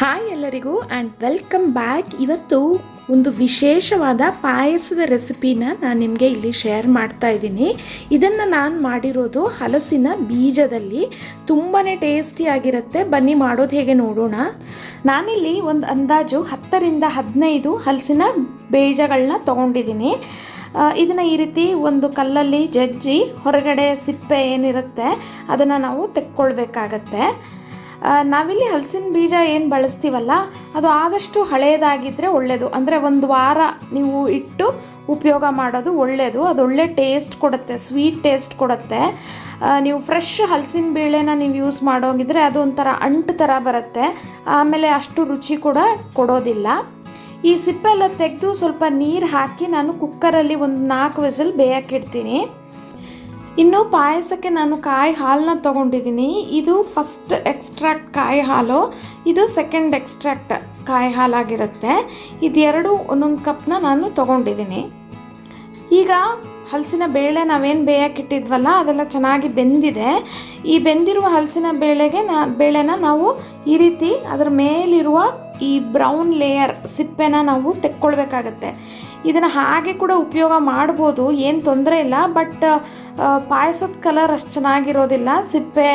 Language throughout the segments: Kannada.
ಹಾಯ್ ಎಲ್ಲರಿಗೂ ಆ್ಯಂಡ್ ವೆಲ್ಕಮ್ ಬ್ಯಾಕ್ ಇವತ್ತು ಒಂದು ವಿಶೇಷವಾದ ಪಾಯಸದ ರೆಸಿಪಿನ ನಾನು ನಿಮಗೆ ಇಲ್ಲಿ ಶೇರ್ ಮಾಡ್ತಾ ಇದ್ದೀನಿ. ಇದನ್ನು ನಾನು ಮಾಡಿರೋದು ಹಲಸಿನ ಬೀಜದಲ್ಲಿ. ತುಂಬಾ ಟೇಸ್ಟಿಯಾಗಿರುತ್ತೆ ಬನ್ನಿ ಮಾಡೋದು ಹೇಗೆ ನೋಡೋಣ. ನಾನಿಲ್ಲಿ ಒಂದು ಅಂದಾಜು ಹತ್ತರಿಂದ ಹದಿನೈದು ಹಲಸಿನ ಬೀಜಗಳನ್ನ ತೊಗೊಂಡಿದ್ದೀನಿ. ಇದನ್ನು ಈ ರೀತಿ ಒಂದು ಕಲ್ಲಲ್ಲಿ ಜಜ್ಜಿ ಹೊರಗಡೆ ಸಿಪ್ಪೆ ಏನಿರುತ್ತೆ ಅದನ್ನು ನಾವು ತೆಕ್ಕೊಳ್ಬೇಕಾಗತ್ತೆ. ನಾವಿಲ್ಲಿ ಹಲಸಿನ ಬೀಜ ಏನು ಬಳಸ್ತೀವಲ್ಲ, ಅದು ಆದಷ್ಟು ಹಳೆಯದಾಗಿದ್ದರೆ ಒಳ್ಳೆಯದು ಅಂದರೆ ಒಂದು ವಾರ ನೀವು ಇಟ್ಟು ಉಪಯೋಗ ಮಾಡೋದು ಒಳ್ಳೆಯದು ಅದು ಒಳ್ಳೆ ಟೇಸ್ಟ್ ಕೊಡುತ್ತೆ ಸ್ವೀಟ್ ಟೇಸ್ಟ್ ಕೊಡುತ್ತೆ. ನೀವು ಫ್ರೆಶ್ ಹಲಸಿನ ಬೇಳೆನ ನೀವು ಯೂಸ್ ಮಾಡೋಂಗಿದ್ರೆ ಅದು ಒಂಥರ ಅಂಟು ಥರ ಬರುತ್ತೆ. ಆಮೇಲೆ ಅಷ್ಟು ರುಚಿ ಕೂಡ ಕೊಡೋದಿಲ್ಲ. ಈ ಸಿಪ್ಪೆಲ್ಲ ತೆಗೆದು ಸ್ವಲ್ಪ ನೀರು ಹಾಕಿ ನಾನು ಕುಕ್ಕರಲ್ಲಿ ಒಂದು ನಾಲ್ಕು ವಿಸಿಲ್ ಬೇಯಕ್ಕಿಡ್ತೀನಿ ಇನ್ನು ಪಾಯಸಕ್ಕೆ ನಾನು ಕಾಯಿ ಹಾಲನ್ನ ತೊಗೊಂಡಿದ್ದೀನಿ. ಇದು ಫಸ್ಟ್ ಎಕ್ಸ್ಟ್ರಾಕ್ಟ್ ಕಾಯಿ ಹಾಲು, ಇದು ಸೆಕೆಂಡ್ ಎಕ್ಸ್ಟ್ರಾಕ್ಟ್ ಕಾಯಿ ಹಾಲಾಗಿರುತ್ತೆ. ಇದೆರಡು ಒಂದೊಂದು ಕಪ್ನ ನಾನು ತೊಗೊಂಡಿದ್ದೀನಿ. ಈಗ ಹಲಸಿನ ಬೇಳೆ ನಾವೇನು ಬೇಯಕ್ಕಿಟ್ಟಿದ್ವಲ್ಲ ಅದೆಲ್ಲ ಚೆನ್ನಾಗಿ ಬೆಂದಿದೆ. ಈ ಬೆಂದಿರುವ ಹಲಸಿನ ಬೇಳೆಗೆ ನಾ, ಬೇಳೆನ ನಾವು ಈ ರೀತಿ ಅದರ ಮೇಲಿರುವ ಈ ಬ್ರೌನ್ ಲೇಯರ್ ಸಿಪ್ಪೆನ ನಾವು ತೆಕ್ಕೊಳ್ಬೇಕಾಗತ್ತೆ. ಇದನ್ನು ಹಾಗೆ ಕೂಡ ಉಪಯೋಗ ಮಾಡ್ಬೋದು, ಏನು ತೊಂದರೆ ಇಲ್ಲ ಬಟ್ ಪಾಯಸದ ಕಲರ್ ಅಷ್ಟು ಚೆನ್ನಾಗಿರೋದಿಲ್ಲ. ಸಿಪ್ಪೆ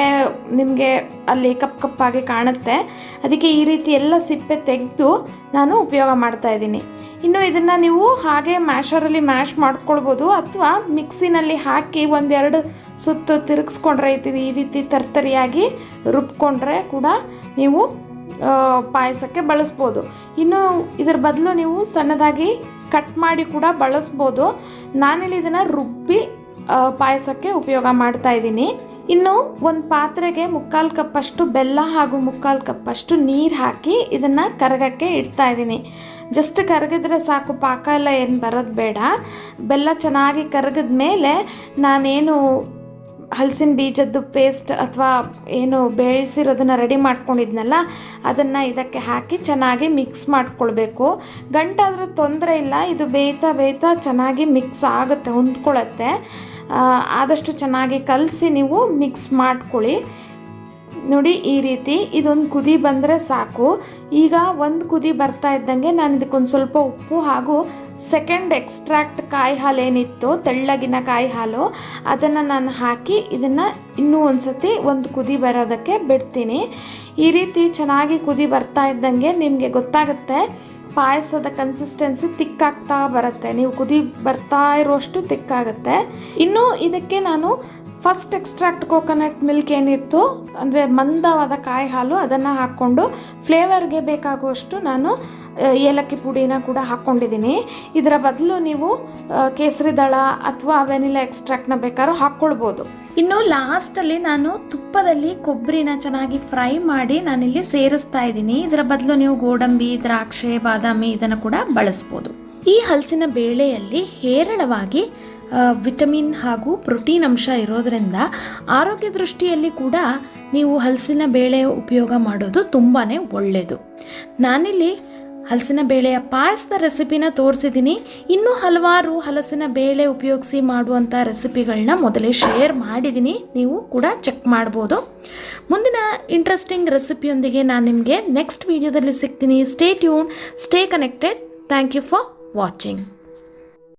ನಿಮಗೆ ಅಲ್ಲಿ ಕಪ್ ಕಪ್ಪಾಗಿ ಕಾಣುತ್ತೆ. ಅದಕ್ಕೆ ಈ ರೀತಿ ಎಲ್ಲ ಸಿಪ್ಪೆ ತೆಗೆದು ನಾನು ಉಪಯೋಗ ಮಾಡ್ತಾ ಇದ್ದೀನಿ. ಇನ್ನು ಇದನ್ನು ನೀವು ಹಾಗೆ ಮ್ಯಾಶರಲ್ಲಿ ಮ್ಯಾಶ್ ಮಾಡ್ಕೊಳ್ಬೋದು, ಅಥವಾ ಮಿಕ್ಸಿನಲ್ಲಿ ಹಾಕಿ ಒಂದೆರಡು ಸುತ್ತು ತಿರುಗಿಸ್ಕೊಂಡ್ರೆ ಈ ರೀತಿ ತರ್ತರಿಯಾಗಿ ರುಬ್ಕೊಂಡ್ರೆ ಕೂಡ ನೀವು ಪಾಯಸಕ್ಕೆ ಬಳಸ್ಬೋದು. ಇನ್ನು ಇದರ ಬದಲು ನೀವು ಸಣ್ಣದಾಗಿ ಕಟ್ ಮಾಡಿ ಕೂಡ ಬಳಸ್ಬೋದು. ನಾನಿಲ್ಲಿ ಇದನ್ನು ರುಬ್ಬಿ ಪಾಯಸಕ್ಕೆ ಉಪಯೋಗ ಮಾಡ್ತಾ ಇದ್ದೀನಿ. ಇನ್ನು ಒಂದು ಪಾತ್ರೆಗೆ ಮುಕ್ಕಾಲು ಕಪ್ಪಷ್ಟು ಬೆಲ್ಲ ಹಾಗೂ ಮುಕ್ಕಾಲು ಕಪ್ಪಷ್ಟು ನೀರು ಹಾಕಿ ಇದನ್ನು ಕರಗಕ್ಕೆ ಇಡ್ತಾ ಇದ್ದೀನಿ. ಜಸ್ಟ್ ಕರಗಿದ್ರೆ ಸಾಕು, ಪಾಕ ಎಲ್ಲ ಏನು ಬರೋದು ಬೇಡ. ಬೆಲ್ಲ ಚೆನ್ನಾಗಿ ಕರಗಿದ ಮೇಲೆ ನಾನೇನು ಹಲಸಿನ ಬೀಜದ್ದು ಪೇಸ್ಟ್ ಅಥವಾ ಏನು ಬೇಯಿಸಿರೋದನ್ನು ರೆಡಿ ಮಾಡ್ಕೊಂಡಿದ್ನಲ್ಲ, ಅದನ್ನು ಇದಕ್ಕೆ ಹಾಕಿ ಚೆನ್ನಾಗಿ ಮಿಕ್ಸ್ ಮಾಡ್ಕೊಳ್ಬೇಕು. ಗಂಟಾದರೂ ತೊಂದರೆ ಇಲ್ಲ, ಇದು ಬೇಯ್ತಾ ಬೇಯ್ತಾ ಚೆನ್ನಾಗಿ ಮಿಕ್ಸ್ ಆಗುತ್ತೆ ಹೊಂದ್ಕೊಳ್ಳುತ್ತೆ ಆದಷ್ಟು ಚೆನ್ನಾಗಿ ಕಲಸಿ ನೀವು ಮಿಕ್ಸ್ ಮಾಡ್ಕೊಳ್ಳಿ. ನೋಡಿ ಈ ರೀತಿ ಇದೊಂದು ಕುದಿ ಬಂದರೆ ಸಾಕು. ಈಗ ಒಂದು ಕುದಿ ಬರ್ತಾ ಇದ್ದಂಗೆ ನಾನು ಇದಕ್ಕೊಂದು ಸ್ವಲ್ಪ ಉಪ್ಪು ಹಾಗೂ ಸೆಕೆಂಡ್ ಎಕ್ಸ್ಟ್ರಾಕ್ಟ್ ಕಾಯಿ ಹಾಲು ಏನಿತ್ತು, ತೆಳ್ಳಗಿನ ಕಾಯಿ ಹಾಲು, ಅದನ್ನು ನಾನು ಹಾಕಿ ಇದನ್ನು ಇನ್ನೂ ಒಂದು ಸತಿ ಒಂದು ಕುದಿ ಬರೋದಕ್ಕೆ ಬಿಡ್ತೀನಿ. ಈ ರೀತಿ ಚೆನ್ನಾಗಿ ಕುದಿ ಬರ್ತಾ ಇದ್ದಂಗೆ ನಿಮಗೆ ಗೊತ್ತಾಗುತ್ತೆ, ಪಾಯಸದ ಕನ್ಸಿಸ್ಟೆನ್ಸಿ ತಿಕ್ಕಾಗ್ತಾ ಬರುತ್ತೆ. ನೀವು ಕುದಿ ಬರ್ತಾ ಇರೋಷ್ಟು ತಿಕ್ಕಾಗುತ್ತೆ. ಇನ್ನು ಇದಕ್ಕೆ ನಾನು ಫಸ್ಟ್ ಎಕ್ಸ್ಟ್ರಾಕ್ಟ್ ಕೋಕೋನಟ್ ಮಿಲ್ಕ್ ಏನಿತ್ತು, ಅಂದರೆ ಮಂದವಾದ ಕಾಯಿ ಹಾಲು ಅದನ್ನು ಹಾಕ್ಕೊಂಡು ಫ್ಲೇವರ್ಗೆ ಬೇಕಾಗುವಷ್ಟು ನಾನು ಏಲಕ್ಕಿ ಪುಡಿನ ಕೂಡ ಹಾಕ್ಕೊಂಡಿದ್ದೀನಿ. ಇದರ ಬದಲು ನೀವು ಕೇಸರಿ ದಳ ಅಥವಾ ವೆನಿಲಾ ಎಕ್ಸ್ಟ್ರಾಕ್ಟ್ನ ಬೇಕಾದ್ರೂ ಹಾಕ್ಕೊಳ್ಬೋದು. ಇನ್ನು ಲಾಸ್ಟಲ್ಲಿ ನಾನು ತುಪ್ಪದಲ್ಲಿ ಕೊಬ್ಬರಿನ ಚೆನ್ನಾಗಿ ಫ್ರೈ ಮಾಡಿ ನಾನಿಲ್ಲಿ ಸೇರಿಸ್ತಾ ಇದ್ದೀನಿ. ಇದರ ಬದಲು ನೀವು ಗೋಡಂಬಿ, ದ್ರಾಕ್ಷೆ, ಬಾದಾಮಿ ಇದನ್ನು ಕೂಡ ಬಳಸ್ಬೋದು. ಈ ಹಲಸಿನ ಬೇಳೆಯಲ್ಲಿ ಹೇರಳವಾಗಿ ವಿಟಮಿನ್ ಹಾಗೂ ಪ್ರೋಟೀನ್ ಅಂಶ ಇರೋದರಿಂದ ಆರೋಗ್ಯ ದೃಷ್ಟಿಯಲ್ಲಿ ಕೂಡ ನೀವು ಹಲಸಿನ ಬೇಳೆ ಉಪಯೋಗ ಮಾಡೋದು ತುಂಬಾ ಒಳ್ಳೆಯದು ನಾನಿಲ್ಲಿ ಹಲಸಿನ ಬೇಳೆಯ ಪಾಯಸದ ರೆಸಿಪಿನ ತೋರಿಸಿದ್ದೀನಿ. ಇನ್ನೂ ಹಲವಾರು ಹಲಸಿನ ಬೇಳೆ ಉಪಯೋಗಿಸಿ ಮಾಡುವಂಥ ರೆಸಿಪಿಗಳನ್ನ ಮೊದಲೇ ಶೇರ್ ಮಾಡಿದ್ದೀನಿ. ನೀವು ಕೂಡ ಚೆಕ್ ಮಾಡ್ಬೋದು. ಮುಂದಿನ ಇಂಟ್ರೆಸ್ಟಿಂಗ್ ರೆಸಿಪಿಯೊಂದಿಗೆ ನಾನು ನಿಮಗೆ ನೆಕ್ಸ್ಟ್ ವೀಡಿಯೋದಲ್ಲಿ ಸಿಗ್ತೀನಿ. Stay tune stay connected thank you for watching.